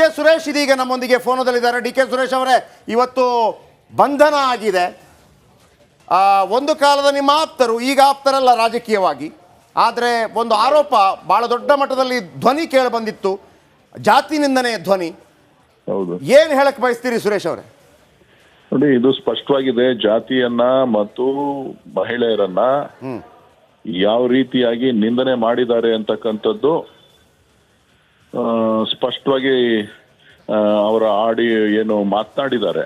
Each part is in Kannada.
ಕೆ ಸುರೇಶ್ ಇದೀಗ ನಮ್ಮೊಂದಿಗೆ ಫೋನದಲ್ಲಿದ್ದಾರೆ. ಡಿ ಕೆ ಸುರೇಶ್ ಅವರೇ ಇವತ್ತು ಬಂಧನ ಆಗಿದೆ. ಒಂದು ಕಾಲದ ನಿಮ್ಮ ಆಪ್ತರು ಈಗ ಆಪ್ತರಲ್ಲ ರಾಜಕೀಯವಾಗಿ. ಆದರೆ ಒಂದು ಆರೋಪ ಬಹಳ ದೊಡ್ಡ ಮಟ್ಟದಲ್ಲಿ ಧ್ವನಿ ಕೇಳಿ ಬಂದಿತ್ತು. ಜಾತಿ ನಿಂದನೆ ಧ್ವನಿ. ಹೌದು. ಏನು ಹೇಳಕ್ ಬಯಸ್ತೀರಿ ಸುರೇಶ್ ಅವರೇ? ನೋಡಿ ಇದು ಸ್ಪಷ್ಟವಾಗಿದೆ. ಜಾತಿಯನ್ನ ಮತ್ತು ಮಹಿಳೆಯರನ್ನ ಯಾವ ರೀತಿಯಾಗಿ ನಿಂದನೆ ಮಾಡಿದ್ದಾರೆ ಅಂತಕ್ಕಂಥದ್ದು ಸ್ಪಷ್ಟವಾಗಿ ಅವರ ಆಡಿ ಏನು ಮಾತನಾಡಿದ್ದಾರೆ.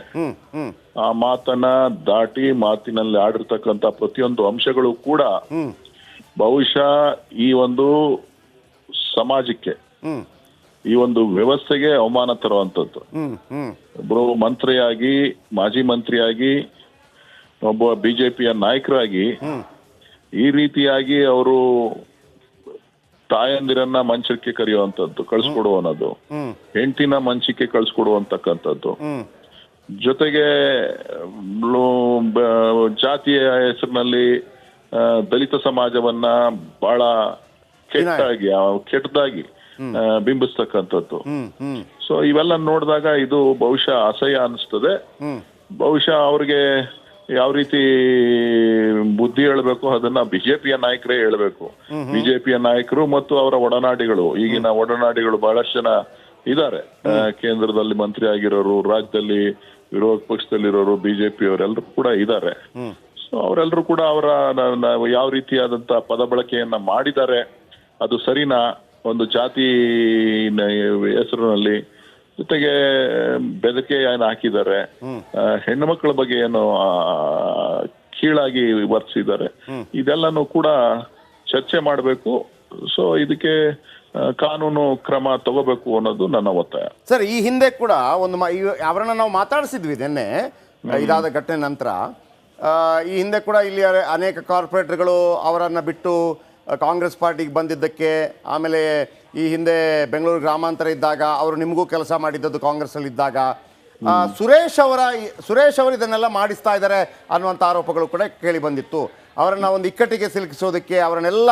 ಆ ಮಾತನ್ನ ದಾಟಿ ಮಾತಿನಲ್ಲಿ ಆಡಿರ್ತಕ್ಕಂಥ ಪ್ರತಿಯೊಂದು ಅಂಶಗಳು ಕೂಡ ಬಹುಶಃ ಈ ಒಂದು ಸಮಾಜಕ್ಕೆ ಈ ಒಂದು ವ್ಯವಸ್ಥೆಗೆ ಅವಮಾನ ತರುವಂತದ್ದು ಒಬ್ಬರು ಮಂತ್ರಿಯಾಗಿ ಮಾಜಿ ಮಂತ್ರಿಯಾಗಿ ಒಬ್ಬ ಬಿಜೆಪಿಯ ನಾಯಕರಾಗಿ ಈ ರೀತಿಯಾಗಿ ಅವರು ತಾಯಂದಿರನ್ನ ಮಂಚಕ್ಕೆ ಕರೆಯುವಂತದ್ದು ಕಳ್ಸಿಕೊಡುವನದು. ಹೆಂಡತಿನ ಮಂಚಕ್ಕೆ ಕಳ್ಸಿಕೊಡುವಂತಕ್ಕಂಥದ್ದು. ಜೊತೆಗೆ ಜಾತಿಯ ಹೆಸರಿನಲ್ಲಿ ದಲಿತ ಸಮಾಜವನ್ನ ಬಹಳ ಕೆಟ್ಟಾಗಿ ಕೆಟ್ಟದಾಗಿ ಬಿಂಬಿಸ್ತಕ್ಕಂಥದ್ದು. ಸೊ ಇವೆಲ್ಲ ನೋಡಿದಾಗ ಇದು ಬಹುಶಃ ಅಸಹ್ಯ ಅನಿಸ್ತದೆ. ಬಹುಶಃ ಅವ್ರಿಗೆ ಯಾವ ರೀತಿ ಬುದ್ಧಿ ಹೇಳಬೇಕು ಅದನ್ನ ಬಿಜೆಪಿಯ ನಾಯಕರೇ ಹೇಳಬೇಕು. ಬಿಜೆಪಿಯ ನಾಯಕರು ಮತ್ತು ಅವರ ಒಡನಾಡಿಗಳು. ಈಗಿನ ಒಡನಾಡಿಗಳು ಬಹಳಷ್ಟು ಜನ ಇದ್ದಾರೆ. ಕೇಂದ್ರದಲ್ಲಿ ಮಂತ್ರಿ ಆಗಿರೋರು ರಾಜ್ಯದಲ್ಲಿ ವಿರೋಧ ಪಕ್ಷದಲ್ಲಿರೋರು ಬಿಜೆಪಿ ಅವರೆಲ್ಲರೂ ಕೂಡ ಇದ್ದಾರೆ. ಸೊ ಅವರೆಲ್ಲರೂ ಕೂಡ ಅವರ ಯಾವ ರೀತಿಯಾದಂತ ಪದ ಬಳಕೆಯನ್ನ ಮಾಡಿದ್ದಾರೆ ಅದು ಸರಿನಾ? ಒಂದು ಜಾತಿ ಹೆಸರಿನಲ್ಲಿ ಜೊತೆಗೆ ಬೆದಕೆ ಏನು ಹಾಕಿದ್ದಾರೆ ಹೆಣ್ಣು ಮಕ್ಕಳ ಬಗ್ಗೆ ಏನು ಕೀಳಾಗಿ ವರ್ತಿಸಿದ್ದಾರೆ ಇದೆಲ್ಲನೂ ಕೂಡ ಚರ್ಚೆ ಮಾಡಬೇಕು. ಸೊ ಇದಕ್ಕೆ ಕಾನೂನು ಕ್ರಮ ತಗೋಬೇಕು ಅನ್ನೋದು ನನ್ನ ಒತ್ತಾಯ. ಸರ್ ಈ ಹಿಂದೆ ಕೂಡ ಒಂದು ಅವರನ್ನ ನಾವು ಮಾತಾಡಿಸಿದ್ವಿ ನಿನ್ನೆ ಇದಾದ ಘಟನೆ ನಂತರ. ಈ ಹಿಂದೆ ಕೂಡ ಇಲ್ಲಿ ಅನೇಕ ಕಾರ್ಪೊರೇಟರ್ಗಳು ಅವರನ್ನು ಬಿಟ್ಟು ಕಾಂಗ್ರೆಸ್ ಪಾರ್ಟಿಗೆ ಬಂದಿದ್ದಕ್ಕೆ ಆಮೇಲೆ ಈ ಹಿಂದೆ ಬೆಂಗಳೂರು ಗ್ರಾಮಾಂತರ ಇದ್ದಾಗ ಅವರು ನಿಮಗೂ ಕೆಲಸ ಮಾಡಿದ್ದದ್ದು ಕಾಂಗ್ರೆಸ್ಸಲ್ಲಿ ಇದ್ದಾಗ. ಸುರೇಶ್ ಅವರ ಸುರೇಶ್ ಅವರು ಇದನ್ನೆಲ್ಲ ಮಾಡಿಸ್ತಾ ಇದ್ದಾರೆ ಅನ್ನುವಂಥ ಆರೋಪಗಳು ಕೂಡ ಕೇಳಿ ಬಂದಿತ್ತು. ಅವರನ್ನು ಒಂದು ಇಕ್ಕಟ್ಟಿಗೆ ಸಿಲುಕಿಸೋದಕ್ಕೆ ಅವರನ್ನೆಲ್ಲ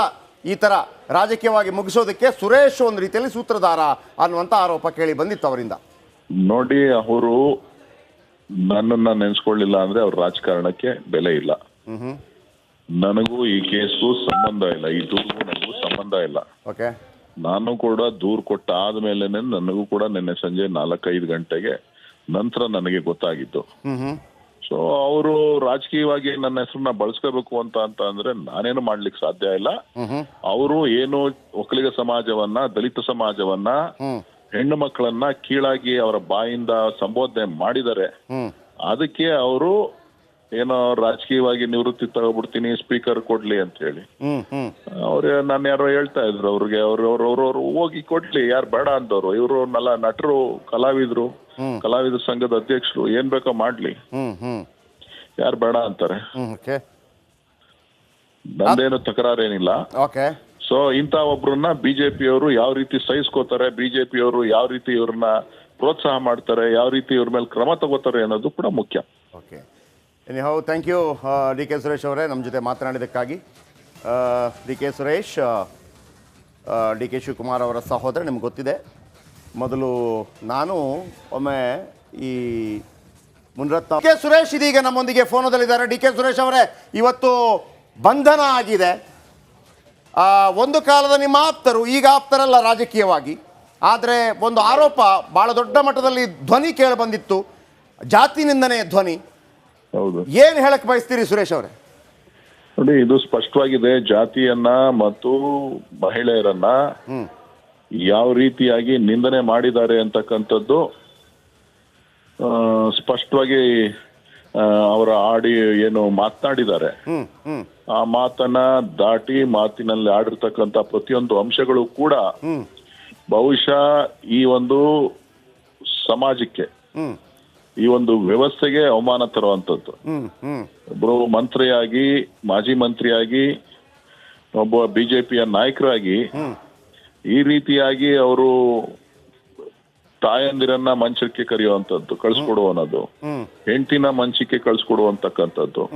ಈ ಥರ ರಾಜಕೀಯವಾಗಿ ಮುಗಿಸೋದಕ್ಕೆ ಸುರೇಶ್ ಒಂದು ರೀತಿಯಲ್ಲಿ ಸೂತ್ರಧಾರ ಅನ್ನುವಂಥ ಆರೋಪ ಕೇಳಿ ಬಂದಿತ್ತು ಅವರಿಂದ. ನೋಡಿ ಅವರು ನನ್ನನ್ನ ನೆನೆಸ್ಕೊಳ್ಳಿಲ್ಲ ಅಂದ್ರೆ ಅವ್ರ ರಾಜಕಾರಣಕ್ಕೆ ಬೆಲೆ ಇಲ್ಲ. ನನಗೂ ಈ ಕೇಸು ಸಂಬಂಧ ಇಲ್ಲ ಈ ದೂರು ನನಗೂ ಸಂಬಂಧ ಇಲ್ಲ. ಓಕೆ. ನಾನು ಕೂಡ ದೂರ್ ಕೊಟ್ಟ ಆದ್ಮೇಲೆ ನನಗೂ ಕೂಡ ನಿನ್ನೆ ಸಂಜೆ ನಾಲ್ಕೈದು ಗಂಟೆಗೆ ನಂತರ ನನಗೆ ಗೊತ್ತಾಗಿದ್ದು. ಸೊ ಅವರು ರಾಜಕೀಯವಾಗಿ ನನ್ನ ಹೆಸರನ್ನ ಬಳಸ್ಕೋಬೇಕು ಅಂತ ಅಂತ ಅಂದ್ರೆ ನಾನೇನು ಮಾಡ್ಲಿಕ್ಕೆ ಸಾಧ್ಯ ಇಲ್ಲ. ಅವರು ಏನು ಒಕ್ಕಲಿಗ ಸಮಾಜವನ್ನ ದಲಿತ ಸಮಾಜವನ್ನ ಹೆಣ್ಣು ಮಕ್ಕಳನ್ನ ಕೀಳಾಗಿ ಅವರ ಬಾಯಿಂದ ಸಂಬೋಧನೆ ಮಾಡಿದರೆ ಅದಕ್ಕೆ ಅವರು ಏನೋ ರಾಜಕೀಯವಾಗಿ ನಿವೃತ್ತಿ ತಗೋಬಿಡ್ತೀನಿ ಸ್ಪೀಕರ್ ಕೊಡ್ಲಿ ಅಂತ ಹೇಳಿ ಅವ್ರ ನಾನು ಯಾರೋ ಹೇಳ್ತಾ ಇದ್ರು ಅವ್ರಿಗೆ ಅವ್ರು ಅವ್ರು ಅವ್ರವ್ರು ಅವ್ರು ಹೋಗಿ ಕೊಡ್ಲಿ ಯಾರು ಬೇಡ ಅಂತವ್ರು ಇವರು ನಲ್ಲ ನಟರು ಕಲಾವಿದ್ರು ಕಲಾವಿದ್ರ ಸಂಘದ ಅಧ್ಯಕ್ಷರು ಏನ್ ಬೇಕೋ ಮಾಡ್ಲಿ. ಯಾರು ಬೇಡ ಅಂತಾರೆ. ಓಕೆ. ನಂದೇನು ತಕರಾರೇನಿಲ್ಲ. ಓಕೆ. ಸೊ ಇಂತ ಒಬ್ರನ್ನ ಬಿಜೆಪಿ ಅವರು ಯಾವ ರೀತಿ ಸಹಿಸ್ಕೋತಾರೆ ಬಿಜೆಪಿಯವರು ಯಾವ ರೀತಿ ಇವ್ರನ್ನ ಪ್ರೋತ್ಸಾಹ ಮಾಡ್ತಾರೆ ಯಾವ ರೀತಿ ಇವ್ರ ಮೇಲೆ ಕ್ರಮ ತಗೋತಾರೆ ಅನ್ನೋದು ಕೂಡ ಮುಖ್ಯ. Okay anyhow thank you D K Suresh ಅವರೇ ನಮ್ಮ ಜೊತೆ ಮಾತನಾಡಿದ್ದಕ್ಕಾಗಿ. D K Suresh D K Shivakumar ಅವರ ಸಹೋದರ, ನಿಮ್ಗೆ ಗೊತ್ತಿದೆ. ಮೊದಲು ನಾನು ಒಮ್ಮೆ ಈ ಮುನ್ರತ್ನ ಕೆ ಸುರೇಶ್ ಇದೀಗ ನಮ್ಮೊಂದಿಗೆ ಫೋನದಲ್ಲಿದ್ದಾರೆ ಡಿ ಕೆ ಸುರೇಶ್ ಅವರೇ, ಇವತ್ತು ಬಂಧನ ಆಗಿದೆ. ಒಂದು ಕಾಲದ ನಿಮ್ಮ ಆಪ್ತರು ಈಗ ಆಪ್ತರಲ್ಲ ರಾಜಕೀಯವಾಗಿ. ಆದರೆ ಒಂದು ಆರೋಪ, ಬಹಳ ದೊಡ್ಡ ಮಟ್ಟದಲ್ಲಿ ಧ್ವನಿ ಕೇಳಿಬಂದಿತ್ತು ಜಾತಿ ನಿಂದನೆಯ ಧ್ವನಿ. ಹೌದು. ಏನು ಹೇಳಕ್ ಬಯಸ್ತೀರಿ ಸುರೇಶ್ ಅವರೇ? ನೋಡಿ ಇದು ಸ್ಪಷ್ಟವಾಗಿದೆ. ಜಾತಿಯನ್ನ ಮತ್ತು ಮಹಿಳೆಯರನ್ನ ಯಾವ ರೀತಿಯಾಗಿ ನಿಂದನೆ ಮಾಡಿದ್ದಾರೆ ಅಂತಕ್ಕಂಥದ್ದು ಸ್ಪಷ್ಟವಾಗಿ ಅವರ ಆಡಿ ಏನು ಮಾತನಾಡಿದ್ದಾರೆ. ಆ ಮಾತನ್ನ ದಾಟಿ ಮಾತಿನಲ್ಲಿ ಆಡಿರ್ತಕ್ಕಂಥ ಪ್ರತಿಯೊಂದು ಅಂಶಗಳು ಕೂಡ ಬಹುಶಃ ಈ ಒಂದು ಸಮಾಜಕ್ಕೆ ಈ ಒಂದು ವ್ಯವಸ್ಥೆಗೆ ಅವಮಾನ ತರುವಂತದ್ದು ಒಬ್ಬರು ಮಂತ್ರಿಯಾಗಿ ಮಾಜಿ ಮಂತ್ರಿಯಾಗಿ ಒಬ್ಬ ಬಿಜೆಪಿಯ ನಾಯಕರಾಗಿ ಈ ರೀತಿಯಾಗಿ ಅವರು ತಾಯಂದಿರನ್ನ ಮಂಚಕ್ಕೆ ಕರೆಯುವಂತದ್ದು ಕಳ್ಸಿಕೊಡುವ ಹೆಂಟಿನ ಹೆಂಡತಿನ ಮಂಚಕ್ಕೆ ಕಳ್ಸಿಕೊಡುವಂತಕ್ಕಂಥದ್ದು.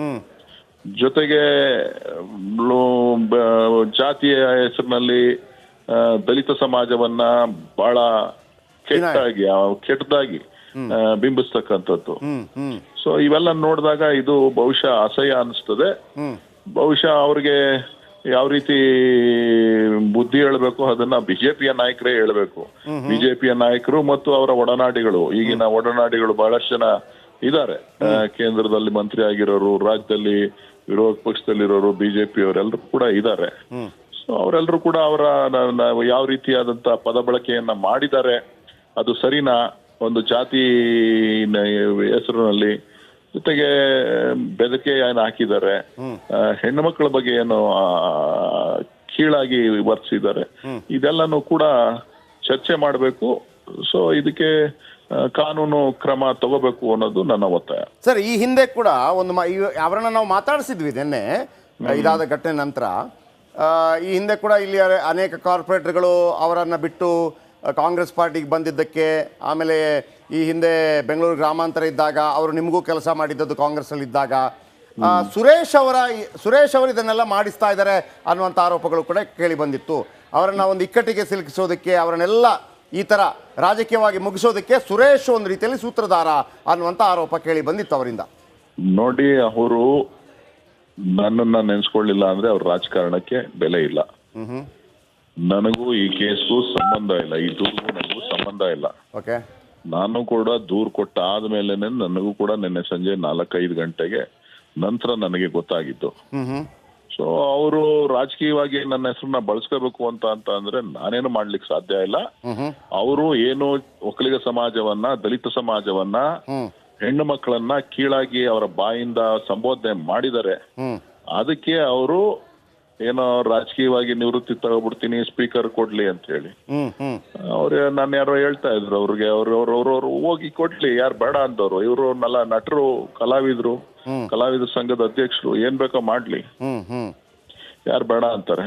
ಜೊತೆಗೆ ಜಾತಿಯ ಹೆಸರಿನಲ್ಲಿ ದಲಿತ ಸಮಾಜವನ್ನ ಬಹಳ ಕೆಟ್ಟಾಗಿ ಕೆಟ್ಟದಾಗಿ ಬಿಂಬಿಸ್ತಕ್ಕಂಥದ್ದು. ಸೊ ಇವೆಲ್ಲ ನೋಡಿದಾಗ ಇದು ಬಹುಶಃ ಅಸಹ್ಯ ಅನಿಸ್ತದೆ. ಬಹುಶಃ ಅವ್ರಿಗೆ ಯಾವ ರೀತಿ ಬುದ್ಧಿ ಹೇಳಬೇಕು ಅದನ್ನ ಬಿಜೆಪಿಯ ನಾಯಕರೇ ಹೇಳಬೇಕು. ಬಿಜೆಪಿಯ ನಾಯಕರು ಮತ್ತು ಅವರ ಒಡನಾಡಿಗಳು. ಈಗಿನ ಒಡನಾಡಿಗಳು ಬಹಳಷ್ಟು ಜನ ಇದ್ದಾರೆ. ಕೇಂದ್ರದಲ್ಲಿ ಮಂತ್ರಿ ಆಗಿರೋರು ರಾಜ್ಯದಲ್ಲಿ ವಿರೋಧ ಪಕ್ಷದಲ್ಲಿರೋರು ಬಿಜೆಪಿ ಅವರೆಲ್ಲರೂ ಕೂಡ ಇದ್ದಾರೆ. ಸೊ ಅವರೆಲ್ಲರೂ ಕೂಡ ಅವರ ಯಾವ ರೀತಿಯಾದಂತಹ ಪದ ಬಳಕೆಯನ್ನ ಮಾಡಿದ್ದಾರೆ. ಅದು ಸರಿನಾ? ಒಂದು ಜಾತಿ ಹೆಸರಿನಲ್ಲಿ ಜೊತೆಗೆ ಬೆದರಿಕೆ ಏನು ಹಾಕಿದ್ದಾರೆ ಹೆಣ್ಣು ಮಕ್ಕಳ ಬಗ್ಗೆ ಏನು ಕೀಳಾಗಿ ವರ್ತಿಸಿದ್ದಾರೆ ಇದೆಲ್ಲನೂ ಕೂಡ ಚರ್ಚೆ ಮಾಡಬೇಕು. ಸೊ ಇದಕ್ಕೆ ಕಾನೂನು ಕ್ರಮ ತಗೋಬೇಕು ಅನ್ನೋದು ನನ್ನ ಒತ್ತಾಯ. ಸರ್ ಈ ಹಿಂದೆ ಕೂಡ ಒಂದು ಅವರನ್ನ ನಾವು ಮಾತಾಡಿಸಿದ್ವಿ ನಿನ್ನೆ ಇದಾದ ಘಟನೆ ನಂತರ. ಈ ಹಿಂದೆ ಕೂಡ ಇಲ್ಲಿ ಅನೇಕ ಕಾರ್ಪೊರೇಟರ್ಗಳು ಅವರನ್ನು ಬಿಟ್ಟು ಕಾಂಗ್ರೆಸ್ ಪಾರ್ಟಿಗೆ ಬಂದಿದ್ದಕ್ಕೆ ಆಮೇಲೆ ಈ ಹಿಂದೆ ಬೆಂಗಳೂರು ಗ್ರಾಮಾಂತರ ಇದ್ದಾಗ ಅವರು ನಿಮಗೂ ಕೆಲಸ ಮಾಡಿದ್ದದ್ದು ಕಾಂಗ್ರೆಸ್ಸಲ್ಲಿ ಇದ್ದಾಗ. ಸುರೇಶ್ ಅವರ ಸುರೇಶ್ ಅವರು ಇದನ್ನೆಲ್ಲ ಮಾಡಿಸ್ತಾ ಇದ್ದಾರೆ ಅನ್ನುವಂಥ ಆರೋಪಗಳು ಕೂಡ ಕೇಳಿ ಬಂದಿತ್ತು. ಅವರನ್ನು ಒಂದು ಇಕ್ಕಟ್ಟಿಗೆ ಸಿಲುಕಿಸೋದಕ್ಕೆ ಅವರನ್ನೆಲ್ಲ ಈ ಥರ ರಾಜಕೀಯವಾಗಿ ಮುಗಿಸೋದಕ್ಕೆ ಸುರೇಶ್ ಒಂದು ರೀತಿಯಲ್ಲಿ ಸೂತ್ರಧಾರ ಅನ್ನುವಂಥ ಆರೋಪ ಕೇಳಿ ಬಂದಿತ್ತು ಅವರಿಂದ. ನೋಡಿ ಅವರು ನನ್ನನ್ನ ನೆನೆಸ್ಕೊಳ್ಳಿಲ್ಲ ಅಂದ್ರೆ ಅವ್ರ ರಾಜಕಾರಣಕ್ಕೆ ಬೆಲೆ ಇಲ್ಲ. ನನಗೂ ಈ ಕೇಸು ಸಂಬಂಧ ಇಲ್ಲ ಈ ದೂರಿಗೂ ನನಗೂ ಸಂಬಂಧ ಇಲ್ಲ. ಓಕೆ. ನಾನು ಕೂಡ ದೂರ್ ಕೊಟ್ಟ ಆದ್ಮೇಲೆ ನನಗೂ ಕೂಡ ನಿನ್ನೆ ಸಂಜೆ ನಾಲ್ಕೈದು ಗಂಟೆಗೆ ನಂತರ ನನಗೆ ಗೊತ್ತಾಗಿದ್ದು. ಸೊ ಅವರು ರಾಜಕೀಯವಾಗಿ ನನ್ನ ಹೆಸರನ್ನ ಬಳಸ್ಕೋಬೇಕು ಅಂತ ಅಂತ ಅಂದ್ರೆ ನಾನೇನು ಮಾಡ್ಲಿಕ್ಕೆ ಸಾಧ್ಯ ಇಲ್ಲ. ಅವರು ಏನು ಒಕ್ಕಲಿಗ ಸಮಾಜವನ್ನ ದಲಿತ ಸಮಾಜವನ್ನ ಹೆಣ್ಣು ಮಕ್ಕಳನ್ನ ಕೀಳಾಗಿ ಅವರ ಬಾಯಿಂದ ಸಂಬೋಧನೆ ಮಾಡಿದರೆ ಅದಕ್ಕೆ ಅವರು ಏನೋ ರಾಜಕೀಯವಾಗಿ ನಿವೃತ್ತಿ ತಗೋಬಿಡ್ತೀನಿ ಸ್ಪೀಕರ್ ಕೊಡ್ಲಿ ಅಂತ ಹೇಳಿ ಅವ್ರೆ ನಾನ್ ಅವ್ರು ಯಾರೋ ಹೇಳ್ತಾ ಇದ್ರು ಅವ್ರಿಗೆ ಅವ್ರು ಅವ್ರು ಅವ್ರು ಅವ್ರು ಹೋಗಿ ಕೊಡ್ಲಿ ಯಾರು ಬೇಡ ಅಂತವ್ರು ಇವರು ನಲ್ಲ ನಟರು ಕಲಾವಿದ್ರು ಕಲಾವಿದ ಸಂಘದ ಅಧ್ಯಕ್ಷರು ಏನ್ ಬೇಕೋ ಮಾಡ್ಲಿ. ಯಾರು ಬೇಡ ಅಂತಾರೆ.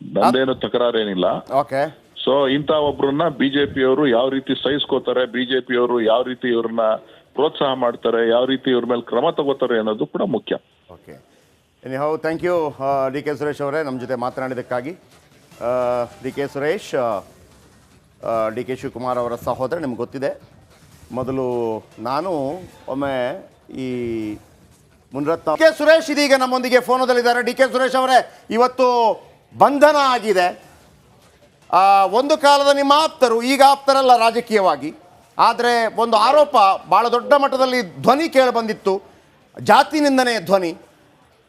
ನಂದೇನು ತಕರಾರೇನಿಲ್ಲ. ಸೊ ಇಂತ ಒಬ್ರನ್ನ ಬಿಜೆಪಿಯವರು ಯಾವ ರೀತಿ ಸಹಿಸ್ಕೋತಾರೆ ಬಿಜೆಪಿಯವರು ಯಾವ ರೀತಿ ಇವ್ರನ್ನ ಪ್ರೋತ್ಸಾಹ ಮಾಡ್ತಾರೆ ಯಾವ ರೀತಿ ಇವ್ರ ಮೇಲೆ ಕ್ರಮ ತಗೋತಾರೆ ಅನ್ನೋದು ಕೂಡ ಮುಖ್ಯ. Okay any how thank you D K Suresh ಅವರೇ ನಮ್ಮ ಜೊತೆ ಮಾತನಾಡಿದ್ದಕ್ಕಾಗಿ. D K Suresh D K Shivakumar ಅವರ ಸಹೋದರ, ನಿಮ್ಗೆ ಗೊತ್ತಿದೆ. ಮೊದಲು ನಾನು ಒಮ್ಮೆ ಈ ಮುನ್ರತ್ನ ಡಿ ಕೆ ಸುರೇಶ್ ಇದೀಗ ನಮ್ಮೊಂದಿಗೆ ಫೋನದಲ್ಲಿದ್ದಾರೆ. ಡಿ ಕೆ ಸುರೇಶ್ ಅವರೇ, ಇವತ್ತು ಬಂಧನ ಆಗಿದೆ. ಒಂದು ಕಾಲದ ನಿಮ್ಮ ಆಪ್ತರು, ಈಗ ಆಪ್ತರಲ್ಲ ರಾಜಕೀಯವಾಗಿ. ಆದರೆ ಒಂದು ಆರೋಪ ಭಾಳ ದೊಡ್ಡ ಮಟ್ಟದಲ್ಲಿ ಧ್ವನಿ ಕೇಳಿಬಂದಿತ್ತು ಜಾತಿ ನಿಂದನೆ ಧ್ವನಿ.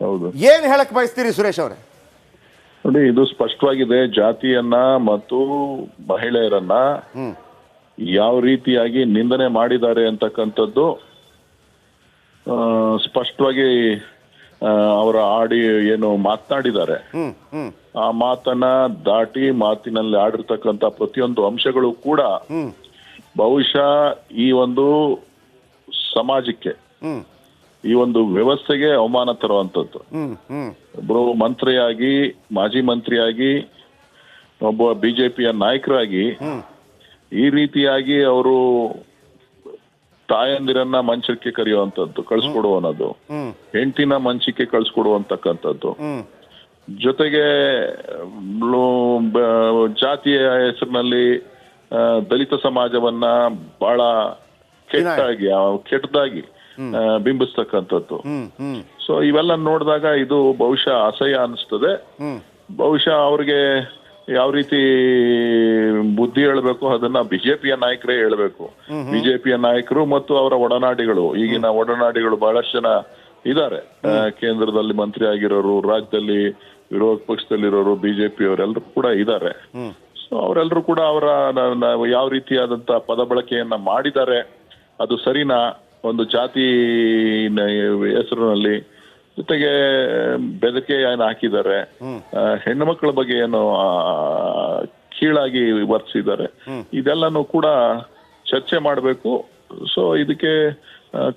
ಹೌದು. ಏನು ಹೇಳಕ್ ಬಯಸ್ತೀರಿ ಸುರೇಶ್ ಅವರೇ? ನೋಡಿ ಇದು ಸ್ಪಷ್ಟವಾಗಿದೆ. ಜಾತಿಯನ್ನ ಮತ್ತು ಮಹಿಳೆಯರನ್ನ ಯಾವ ರೀತಿಯಾಗಿ ನಿಂದನೆ ಮಾಡಿದ್ದಾರೆ ಅಂತಕ್ಕಂಥದ್ದು ಸ್ಪಷ್ಟವಾಗಿ ಅವರ ಆಡಿ ಏನು ಮಾತನಾಡಿದ್ದಾರೆ. ಆ ಮಾತನ್ನ ದಾಟಿ ಮಾತಿನಲ್ಲಿ ಆಡಿರ್ತಕ್ಕಂಥ ಪ್ರತಿಯೊಂದು ಅಂಶಗಳು ಕೂಡ ಬಹುಶಃ ಈ ಒಂದು ಸಮಾಜಕ್ಕೆ ಈ ಒಂದು ವ್ಯವಸ್ಥೆಗೆ ಅವಮಾನ ತರುವಂತದ್ದು ಒಬ್ಬರು ಮಂತ್ರಿಯಾಗಿ ಮಾಜಿ ಮಂತ್ರಿಯಾಗಿ ಒಬ್ಬ ಬಿಜೆಪಿಯ ನಾಯಕರಾಗಿ ಈ ರೀತಿಯಾಗಿ ಅವರು ತಾಯಂದಿರನ್ನ ಮಂಚಕ್ಕೆ ಕರೆಯುವಂತದ್ದು ಕಳ್ಸಿಕೊಡುವನದು. ಹೆಂಡತಿನ ಮಂಚಕ್ಕೆ ಕಳ್ಸಿಕೊಡುವಂತಕ್ಕಂಥದ್ದು. ಜೊತೆಗೆ ಜಾತಿಯ ಹೆಸರಿನಲ್ಲಿ ದಲಿತ ಸಮಾಜವನ್ನ ಬಹಳ ಕೆಟ್ಟಾಗಿ ಕೆಟ್ಟದಾಗಿ ಬಿಂಬಿಸ್ತಕ್ಕಂಥದ್ದು. ಸೊ ಇವೆಲ್ಲ ನೋಡಿದಾಗ ಇದು ಬಹುಶಃ ಅಸಹ್ಯ ಅನಿಸ್ತದೆ. ಬಹುಶಃ ಅವ್ರಿಗೆ ಯಾವ ರೀತಿ ಬುದ್ಧಿ ಹೇಳಬೇಕು ಅದನ್ನ ಬಿಜೆಪಿಯ ನಾಯಕರೇ ಹೇಳಬೇಕು. ಬಿಜೆಪಿಯ ನಾಯಕರು ಮತ್ತು ಅವರ ಒಡನಾಡಿಗಳು. ಈಗಿನ ಒಡನಾಡಿಗಳು ಬಹಳಷ್ಟು ಜನ ಇದ್ದಾರೆ. ಕೇಂದ್ರದಲ್ಲಿ ಮಂತ್ರಿ ಆಗಿರೋರು ರಾಜ್ಯದಲ್ಲಿ ವಿರೋಧ ಪಕ್ಷದಲ್ಲಿರೋರು ಬಿಜೆಪಿ ಅವರೆಲ್ಲರೂ ಕೂಡ ಇದ್ದಾರೆ. ಸೊ ಅವರೆಲ್ಲರೂ ಕೂಡ ಅವರ ಯಾವ ರೀತಿಯಾದಂತಹ ಪದ ಬಳಕೆಯನ್ನ ಮಾಡಿದ್ದಾರೆ. ಅದು ಸರಿನಾ? ಒಂದು ಜಾತಿ ಹೆಸರಿನಲ್ಲಿ ಜೊತೆಗೆ ಬೆದರಿಕೆ ಏನು ಹಾಕಿದ್ದಾರೆ ಹೆಣ್ಣು ಮಕ್ಕಳ ಬಗ್ಗೆ ಏನು ಕೀಳಾಗಿ ವರ್ತಿಸಿದ್ದಾರೆ ಇದೆಲ್ಲನೂ ಕೂಡ ಚರ್ಚೆ ಮಾಡಬೇಕು. ಸೊ ಇದಕ್ಕೆ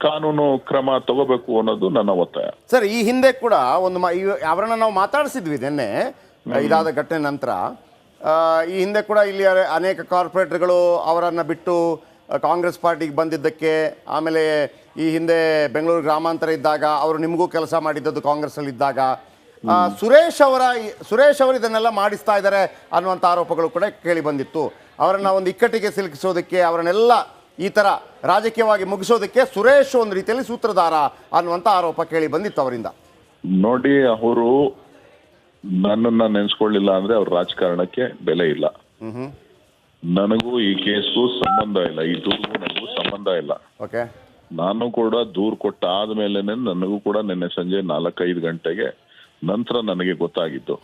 ಕಾನೂನು ಕ್ರಮ ತಗೋಬೇಕು ಅನ್ನೋದು ನನ್ನ ಒತ್ತಾಯ. ಸರ್ ಈ ಹಿಂದೆ ಕೂಡ ಒಂದು ಅವರನ್ನ ನಾವು ಮಾತಾಡಿಸಿದ್ವಿ ನಿನ್ನೆ ಇದಾದ ಘಟನೆ ನಂತರ. ಈ ಹಿಂದೆ ಕೂಡ ಇಲ್ಲಿ ಅನೇಕ ಕಾರ್ಪೊರೇಟರ್ಗಳು ಅವರನ್ನು ಬಿಟ್ಟು ಕಾಂಗ್ರೆಸ್ ಪಾರ್ಟಿಗೆ ಬಂದಿದ್ದಕ್ಕೆ ಆಮೇಲೆ ಈ ಹಿಂದೆ ಬೆಂಗಳೂರು ಗ್ರಾಮಾಂತರ ಇದ್ದಾಗ ಅವರು ನಿಮಗೂ ಕೆಲಸ ಮಾಡಿದ್ದದ್ದು ಕಾಂಗ್ರೆಸ್ಸಲ್ಲಿ ಇದ್ದಾಗ ಸುರೇಶ್ ಅವರ ಸುರೇಶ್ ಅವರು ಇದನ್ನೆಲ್ಲ ಮಾಡಿಸ್ತಾ ಇದ್ದಾರೆ ಅನ್ನುವಂಥ ಆರೋಪಗಳು ಕೂಡ ಕೇಳಿ ಬಂದಿತ್ತು. ಅವರನ್ನು ಒಂದು ಇಕ್ಕಟ್ಟಿಗೆ ಸಿಲುಕಿಸೋದಕ್ಕೆ ಅವರನ್ನೆಲ್ಲ ಈ ಥರ ರಾಜಕೀಯವಾಗಿ ಮುಗಿಸೋದಕ್ಕೆ ಸುರೇಶ್ ಒಂದು ರೀತಿಯಲ್ಲಿ ಸೂತ್ರಧಾರ ಅನ್ನುವಂಥ ಆರೋಪ ಕೇಳಿ ಬಂದಿತ್ತು ಅವರಿಂದ. ನೋಡಿ ಅವರು ನನ್ನನ್ನು ನೆನೆಸ್ಕೊಳ್ಳಿಲ್ಲ ಅಂದರೆ ಅವ್ರ ರಾಜಕಾರಣಕ್ಕೆ ಬೆಲೆ ಇಲ್ಲ. ನನಗೂ ಈ ಕೇಸು ಸಂಬಂಧ ಇಲ್ಲ ಈ ದೂರು ನನಗೂ ಸಂಬಂಧ ಇಲ್ಲ. ಓಕೆ ನಾನು ಕೂಡ ದೂರ್ ಕೊಟ್ಟ ಆದ್ಮೇಲೆ ನನಗೂ ಕೂಡ ನಿನ್ನೆ ಸಂಜೆ ನಾಲ್ಕೈದು ಗಂಟೆಗೆ ನಂತರ ನನಗೆ ಗೊತ್ತಾಗಿದ್ದು.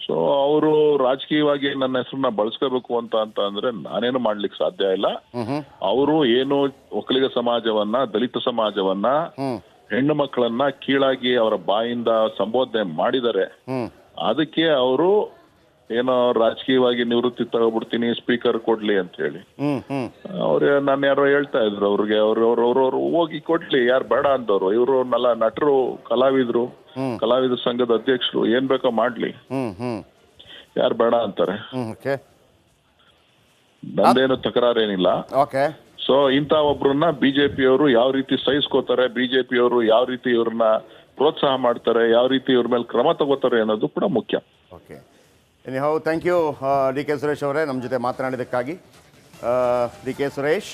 ಸೊ ಅವರು ರಾಜಕೀಯವಾಗಿ ನನ್ನ ಹೆಸರನ್ನ ಬಳಸ್ಕೋಬೇಕು ಅಂತ ಅಂತ ಅಂದ್ರೆ ನಾನೇನು ಮಾಡ್ಲಿಕ್ಕೆ ಸಾಧ್ಯ ಇಲ್ಲ. ಅವರು ಏನು ಒಕ್ಕಲಿಗ ಸಮಾಜವನ್ನ ದಲಿತ ಸಮಾಜವನ್ನ ಹೆಣ್ಣು ಮಕ್ಕಳನ್ನ ಕೀಳಾಗಿ ಅವರ ಬಾಯಿಂದ ಸಂಬೋಧನೆ ಮಾಡಿದರೆ ಅದಕ್ಕೆ ಅವರು ಏನೋ ರಾಜಕೀಯವಾಗಿ ನಿವೃತ್ತಿ ತಗೋಬಿಡ್ತೀನಿ ಸ್ಪೀಕರ್ ಕೊಡ್ಲಿ ಅಂತ ಹೇಳಿ. ಅವ್ರ ಅವ್ರು ನಾನು ಯಾರೋ ಹೇಳ್ತಾ ಇದ್ರು ಅವ್ರಿಗೆ ಅವ್ರು ಅವ್ರವ್ರವ್ರು ಅವ್ರು ಅವ್ರು ಹೋಗಿ ಕೊಡ್ಲಿ ಯಾರು ಬೇಡ ಅಂದವ್ರು. ಇವರು ನಲ್ಲ ನಟರು ಕಲಾವಿದ್ರು ಕಲಾವಿದ್ರ ಕಲಾವಿದ ಸಂಘದ ಅಧ್ಯಕ್ಷರು ಏನ್ ಬೇಕೋ ಮಾಡ್ಲಿ. ಯಾರು ಬೇಡ ಅಂತಾರೆ. ನಂದೇನು ತಕರಾರೇನಿಲ್ಲ. ಸೊ ಇಂತ ಒಬ್ರನ್ನ ಬಿಜೆಪಿಯವರು ಯಾವ ರೀತಿ ಸಹಿಸ್ಕೋತಾರೆ ಬಿಜೆಪಿಯವರು ಯಾವ ರೀತಿ ಇವ್ರನ್ನ ಪ್ರೋತ್ಸಾಹ ಮಾಡ್ತಾರೆ ಯಾವ ರೀತಿ ಇವ್ರ ಮೇಲೆ ಕ್ರಮ ತಗೋತಾರೆ ಅನ್ನೋದು ಕೂಡ ಮುಖ್ಯ. Okay any how thank you D K Suresh ಅವರೇ ನಮ್ಮ ಜೊತೆ ಮಾತನಾಡಿದ್ದಕ್ಕಾಗಿ. D K Suresh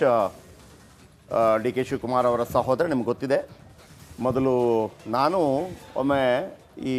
D K Shivakumar ಅವರ ಸಹೋದರ, ನಿಮ್ಗೆ ಗೊತ್ತಿದೆ. ಮೊದಲು ನಾನು ಒಮ್ಮೆ ಈ